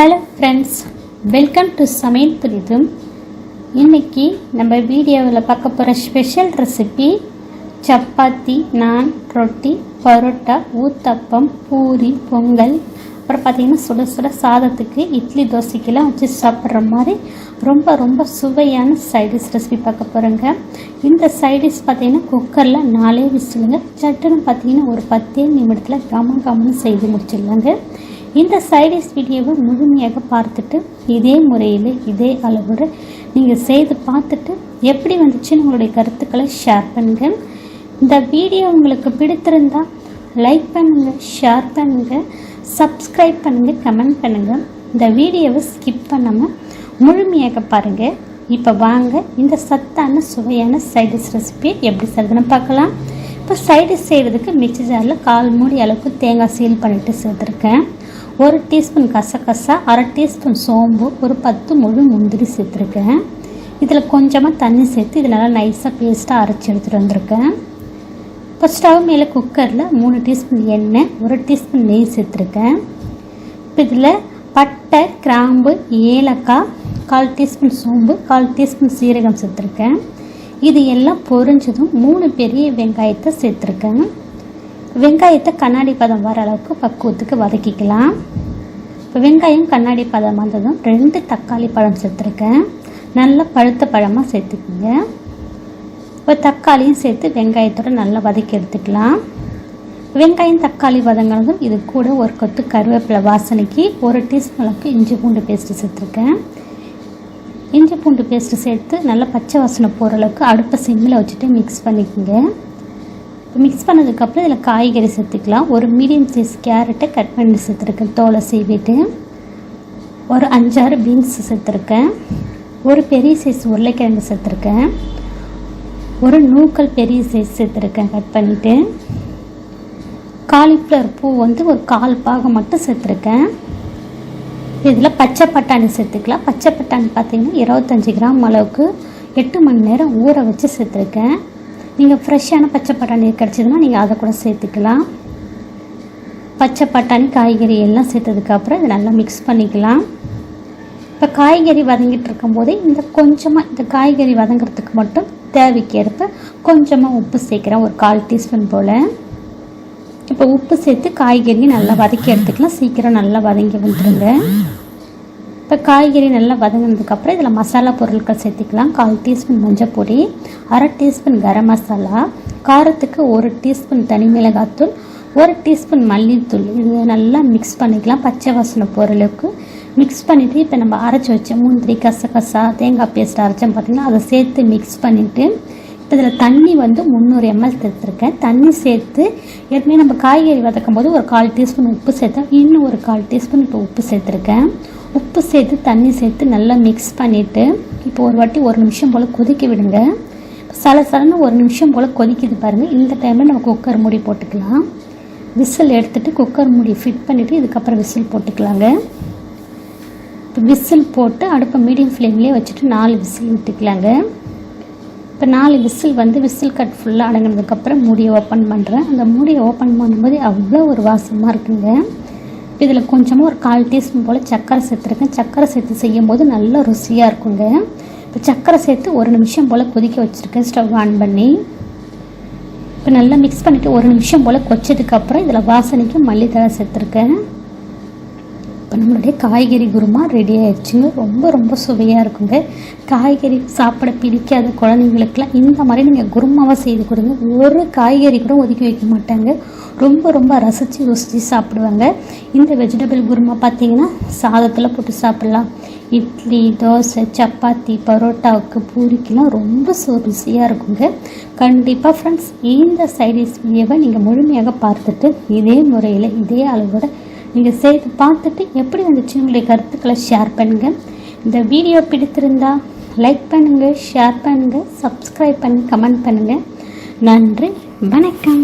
Hello friends welcome to சமையல் புரிதும் இன்னைக்கு நம்ம வீடியோவில் பார்க்க போகிற ஸ்பெஷல் ரெசிபி சப்பாத்தி நான் ரொட்டி பரோட்டா ஊத்தப்பம் பூரி பொங்கல். அப்புறம் பார்த்திங்கன்னா சுட சுட சாதத்துக்கு இட்லி தோசைக்கெல்லாம் வச்சு சாப்பிட்ற மாதிரி ரொம்ப ரொம்ப சுவையான சைடிஷ் ரெசிபி பார்க்க போகிறேங்க இந்த சைடிஷ் பார்த்திங்கன்னா குக்கரில் நாலே விசிலுங்க. சட்டுன்னு பார்த்தீங்கன்னா ஒரு பத்தே நிமிடத்தில் கம கமன்னு செய்து முடிச்சிடலாங்க. இந்த சைடிஷ் வீடியோவை முழுமையாக பார்த்துட்டு இதே முறையில் இதே அளவோடு நீங்கள் செய்து பார்த்துட்டு எப்படி வந்துச்சுன்னு உங்களுடைய கருத்துக்களை ஷேர் பண்ணுங்கள் இந்த வீடியோ உங்களுக்கு பிடித்திருந்தால் லைக் பண்ணுங்கள் ஷேர் பண்ணுங்கள் சப்ஸ்கிரைப் பண்ணுங்கள் கமெண்ட் பண்ணுங்கள் இந்த வீடியோவை ஸ்கிப் பண்ணாமல் முழுமையாக பாருங்கள் இப்போ வாங்க இந்த சத்தான சுவையான சைடிஷ் ரெசிபி எப்படி செய்யறதுன்னு பார்க்கலாம். இப்போ சைடிஷ் செய்கிறதுக்கு மிக்சி ஜாரில் கால் மூடி அளவுக்கு தேங்காய் சீல் பண்ணிட்டு சேர்த்துருக்கேன். ஒரு டீஸ்பூன் கசகசா அரை டீஸ்பூன் சோம்பு ஒரு பத்து முழு முந்திரி சேர்த்துருக்கேன். இதில் கொஞ்சமாக தண்ணி சேர்த்து இது நல்லா நைஸாக பேஸ்ட்டாக அரைச்சி எடுத்துகிட்டு வந்திருக்கேன். இப்போ ஸ்டவ் மேலே குக்கரில் மூணு டீஸ்பூன் எண்ணெய் ஒரு டீஸ்பூன் நெய் சேர்த்துருக்கேன். இப்போ இதில் பட்டை கிராம்பு ஏலக்காய் கால் டீஸ்பூன் சோம்பு கால் டீஸ்பூன் சீரகம் சேர்த்துருக்கேன். இது எல்லாம் பொரிஞ்சதும் மூணு பெரிய வெங்காயத்தை சேர்த்துருக்கேன். வெங்காயத்தை கண்ணாடி பதம் வர அளவுக்கு பக்குவத்துக்கு வதக்கிக்கலாம். இப்போ வெங்காயம் கண்ணாடி பதம் வந்ததும் ரெண்டு தக்காளி பழம் சேர்த்துருக்கேன். நல்லா பழுத்த பழமாக சேர்த்துக்குங்க. இப்போ தக்காளியும் சேர்த்து வெங்காயத்தோடு நல்லா வதக்கி எடுத்துக்கலாம். வெங்காயம் தக்காளி வதங்கினதும் இது கூட ஒரு கொத்து கருவேப்பிலை வாசனைக்கு ஒரு டீஸ்பூன் அளவுக்கு இஞ்சி பூண்டு பேஸ்ட்டு சேர்த்துருக்கேன். இஞ்சி பூண்டு பேஸ்ட்டு சேர்த்து நல்லா பச்சை வாசனை போகிற அளவுக்கு அடுப்பை சிம்மில் வச்சுட்டு மிக்ஸ் பண்ணிக்கோங்க. மிக்ஸ் பண்ணதுக்கப்புறம் இதில் காய்கறி சேர்த்துக்கலாம். ஒரு மீடியம் சைஸ் கேரட்டை கட் பண்ணி சேர்த்துருக்கேன். தோலை சீவிட்டு. ஒரு அஞ்சாறு பீன்ஸ் சேர்த்துருக்கேன். ஒரு பெரிய சைஸ் உருளைக்கிழங்கு சேர்த்துருக்கேன். ஒரு நூக்கல் பெரிய சைஸ் சேர்த்துருக்கேன் கட் பண்ணிவிட்டு காலிஃப்ளவர் பூ வந்து ஒரு கால் பாகம் மட்டும் சேர்த்துருக்கேன். இதில் பச்சை பட்டாணி சேர்த்துக்கலாம். பச்சை பட்டாணி பார்த்திங்கன்னா இருபத்தஞ்சி கிராம் அளவுக்கு எட்டு மணி நேரம் ஊற வச்சு சேர்த்துருக்கேன். நீங்கள் ஃப்ரெஷ்ஷான பச்சை பட்டாணி கிடச்சிதுன்னா நீங்கள் அதை கூட சேர்த்துக்கலாம். பச்சை பட்டாணி காய்கறி எல்லாம் சேர்த்ததுக்கப்புறம் இதை நல்லா மிக்ஸ் பண்ணிக்கலாம். இப்போ காய்கறி வதங்கிட்டு இருக்கும்போதே இந்த கொஞ்சமாக இந்த காய்கறி வதங்கிறதுக்கு மட்டும் தேவைக்கேற்ப கொஞ்சமாக உப்பு சேர்க்குறேன். ஒரு கால் டீஸ்பூன் போல். இப்போ உப்பு சேர்த்து காய்கறி நல்லா வதக்கி எடுத்துக்கலாம். சீக்கிரம் நல்லா வதங்கி வந்துடுங்க இப்போ காய்கறி நல்லா வதங்கினதுக்கப்புறம் இதில் மசாலா பொருட்கள் சேர்த்துக்கலாம். கால் டீஸ்பூன் மஞ்சப்பொடி அரை டீஸ்பூன் கரம் மசாலா காரத்துக்கு ஒரு டீஸ்பூன் தனி மிளகாத்தூள் ஒரு டீஸ்பூன் மல்லித்தூள். இது நல்லா மிக்ஸ் பண்ணிக்கலாம். பச்சை வாசனை பொருளுக்கு மிக்ஸ் பண்ணிவிட்டு இப்போ நம்ம அரைச்சி வச்ச முந்திரி கசகசா தேங்காய் பேஸ்ட் அரைச்சோம் பார்த்திங்கன்னா அதை சேர்த்து மிக்ஸ் பண்ணிவிட்டு இதில் தண்ணி வந்து முந்நூறு எம்எல் சேர்த்துருக்கேன் தண்ணி சேர்த்து ஏற்கனவே நம்ம காய்கறி வதக்கும் போது ஒரு கால் டீஸ்பூன் உப்பு சேர்த்தேன் இன்னும் ஒரு கால் டீஸ்பூன் இப்போ உப்பு சேர்த்துருக்கேன். உப்பு சேர்த்து தண்ணி சேர்த்து நல்லா மிக்ஸ் பண்ணிவிட்டு இப்போ ஒரு வாட்டி ஒரு நிமிஷம் போல் கொதிக்க விடுங்க. சல சலன்னு ஒரு நிமிஷம் போல் கொதிக்குது பாருங்கள் இந்த டைமில் நம்ம குக்கர் மூடி போட்டுக்கலாம். விசில் எடுத்துகிட்டு குக்கர் மூடி ஃபிட் பண்ணிவிட்டு இதுக்கப்புறம் விசில் போட்டுக்கலாங்க. இப்போ விசில் போட்டு அடுப்பை மீடியம் ஃப்ளேம்லேயே வச்சுட்டு நாலு விசில் விட்டுக்கலாங்க. இப்போ நாலு விசில் வந்து விசில் கட் ஃபுல்லாக அடங்கினதுக்கப்புறம் மூடியை ஓப்பன் பண்ணுறேன் அந்த மூடியை ஓப்பன் பண்ணும்போது அவ்வளோ ஒரு வாசமாக இருக்குங்க. இதில் கொஞ்சமாக ஒரு கால் டீஸ்பூன் போல் சர்க்கரை சேர்த்துருக்கேன் சர்க்கரை சேர்த்து செய்யும் போது நல்லா ருசியாக இருக்குங்க. இப்போ சர்க்கரை சேர்த்து ஒரு நிமிஷம் போல் கொதிக்க வச்சுருக்கேன். ஸ்டவ் ஆன் பண்ணி. இப்போ நல்லா மிக்ஸ் பண்ணிவிட்டு ஒரு நிமிஷம் போல் கொச்சதுக்கப்புறம் இதில் வாசனைக்கு மல்லித்தழை சேர்த்துருக்கேன் இப்போ நம்மளுடைய காய்கறி குருமா ரெடி ஆயிடுச்சுங்க ரொம்ப ரொம்ப சுவையாக இருக்குங்க. காய்கறி சாப்பிட பிடிக்காத குழந்தைங்களுக்கெல்லாம் இந்த மாதிரி நீங்கள் குருமாவை செய்து கொடுங்க. ஒரு காய்கறி கூட ஒதுக்கி வைக்க மாட்டாங்க. ரொம்ப ரொம்ப ரசித்து ருசித்து சாப்பிடுவாங்க. இந்த வெஜிடபிள் குருமா பார்த்தீங்கன்னா சாதத்தில் போட்டு சாப்பிட்லாம். இட்லி தோசை சப்பாத்தி பரோட்டாவுக்கு பூரிக்கெலாம் ரொம்ப ருசியாக இருக்குங்க. கண்டிப்பாக ஃப்ரெண்ட்ஸ் இந்த சைடிஸ் வீடியோவை நீங்கள் முழுமையாக பார்த்துட்டு இதே முறையில் இதே அளவோட நீங்கள் செய்து பார்த்துட்டு எப்படி வந்துச்சு உங்களுடைய கருத்துக்களை ஷேர் பண்ணுங்கள் இந்த வீடியோ பிடித்திருந்தா லைக் பண்ணுங்கள் ஷேர் பண்ணுங்கள் சப்ஸ்கிரைப் பண்ணி கமெண்ட் பண்ணுங்கள் நன்றி வணக்கம்.